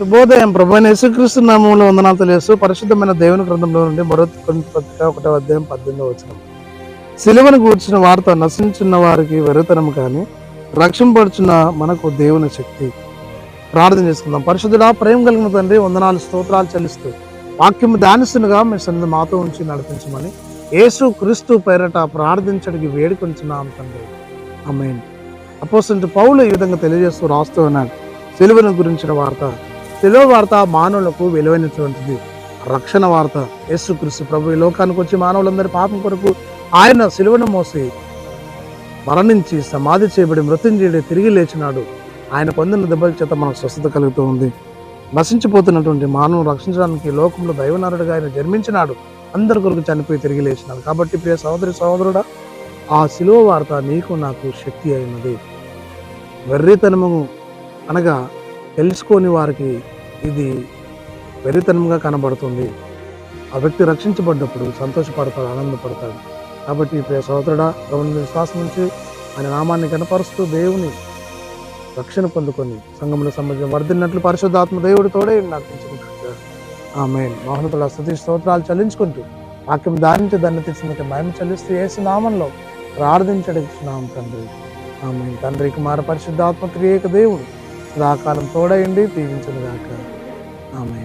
శుభోదయం. ప్రభు యేసుక్రీస్తు నామంలో వందనాలు తెలియస్తూ పరిశుద్ధమైన దేవుని గ్రంథంలో నుండి మరో పత్రిక ఒకటో అధ్యాయం పద్దెనిమిదో వచ్చిన సిలువను కూర్చున్న వార్త నశించున్న వారికి వెరుతనం కానీ రక్షింపడుచున్న మనకు దేవుని శక్తి. ప్రార్థన చేసుకుందాం. పరిశుద్ధుడా ప్రేమ కలిగిన తండ్రి వందనాలు స్తోత్రాలు చెల్లిస్తూ వాక్యం ధ్యానిస్తుండగా మీ సన్నిధి మాతో ఉంచి నడిపించమని యేసు క్రీస్తు పేరట ప్రార్థించడానికి వేడుకొంచున్నాం తండ్రి. అమ్మాయిని అపోసంటి పౌలు ఈ విధంగా తెలియజేస్తూ రాస్తూ ఉన్నాడు. సిలువను గురించిన వార్త. సిలువ వార్త మానవులకు విలువైనటువంటిది. రక్షణ వార్త. యేసుక్రీస్తు ప్రభు ఈ లోకానికి వచ్చి మానవులందరి పాపం కొరకు ఆయన సిలువను మోసి మరణించి సమాధి చేయబడి మృత్యుంజయుడి తిరిగి లేచినాడు. ఆయన పొందిన దెబ్బల చేత మనకు స్వస్థత కలుగుతూ ఉంది. నశించిపోతున్నటువంటి మానవును రక్షించడానికి లోకంలో దైవనారుడుగా ఆయన జన్మించినాడు. అందరి కొరకు చనిపోయి తిరిగి లేచినాడు. కాబట్టి ప్రియ సహోదరి సహోదరుడా ఆ సిలువ వార్త నీకు నాకు శక్తి అయినది. వెర్రితనము అనగా తెలుసుకోని వారికి ఇది వెరితనంగా కనబడుతుంది. ఆ వ్యక్తి రక్షించబడ్డప్పుడు సంతోషపడతాడు ఆనందపడతాడు. కాబట్టి ప్రియ సోదరుడా ప్రభుని విశ్వాసం నుంచి ఆయన నామాన్ని కనపరుస్తూ దేవుని రక్షణ పొందుకొని సంఘంలో సంబంధించిన వర్ధిన్నట్లు పరిశుద్ధాత్మ దేవుడు తోడే నాకు ఆమె మోహనతుల స్థుతి స్తోత్రాలు చెల్లించుకుంటూ వాక్యం దానించి దాన్ని తెచ్చినట్టు మేము చెల్లిస్తూ ఏసు నామంలో ప్రార్థించడం తండ్రి. ఆమె తండ్రి కుమార పరిశుద్ధాత్మ త్రియేక దేవుడు. సదాకాలం తోడయండి దీవించను గాక ఆమె